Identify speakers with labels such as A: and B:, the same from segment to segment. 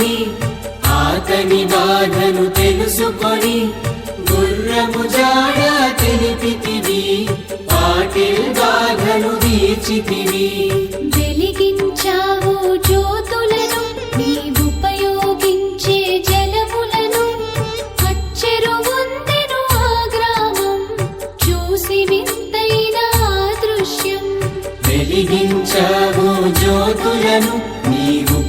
A: కలుసుకొని ఆతని బాధను
B: తెలుసుకొని గుర్రము జాడ తెలిపితివి పాటిల్ బాధను తీర్చితివి
A: వెలిగించావు జ్యోతులను నీవుపయోగించే జలములను. ఆ గ్రామం చూసి వింతైన దృశ్యం.
B: వెలిగించావు జ్యోతులను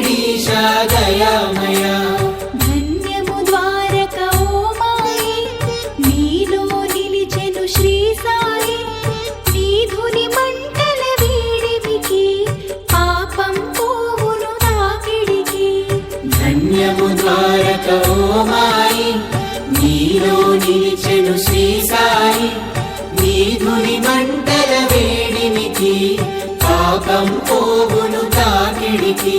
A: శిరిడీశా దయామయా ధన్యము ద్వారక ఓ మాయి. నీలో నిలిచెను శ్రీ సాయి. నీ ధుని మంటల వీడిమికి పాపం పోవును తాకిడికి
B: ధన్యము ద్వారక ఓ మాయి. నీలో నిలిచెను శ్రీ సాయి. నీ ధుని మంటల వేడినికి పాపం పోవును తాకిడికి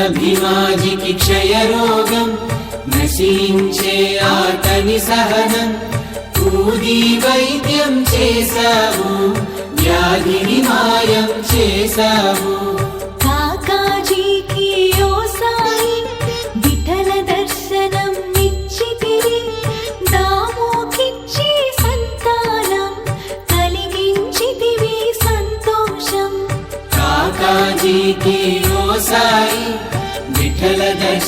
A: భక్తభిమాజికి క్షయరోగం నశించే ఆతని సహనం. ఊది వైద్యం చేశావు వ్యాధిని మాయం చేశావు కాకాజీకి ఓ సాయి విఠల దర్శనం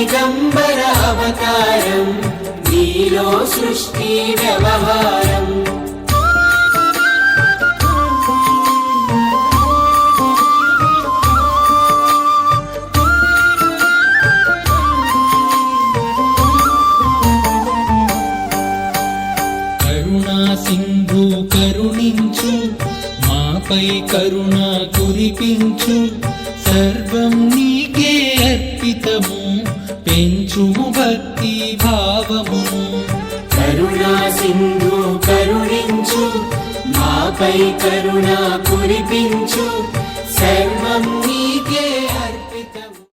B: దిగంబర అవతారం నీలో సృష్టి వ్యవహారం.
C: సింధు కరుణించు మాపై కరుణ కురిపించు సర్వం నీకే అర్పితము. పెంచుము భక్తి భావము.
B: కరుణా సింధు కరుణించు మాపై కరుణ కురిపించు సర్వం నీ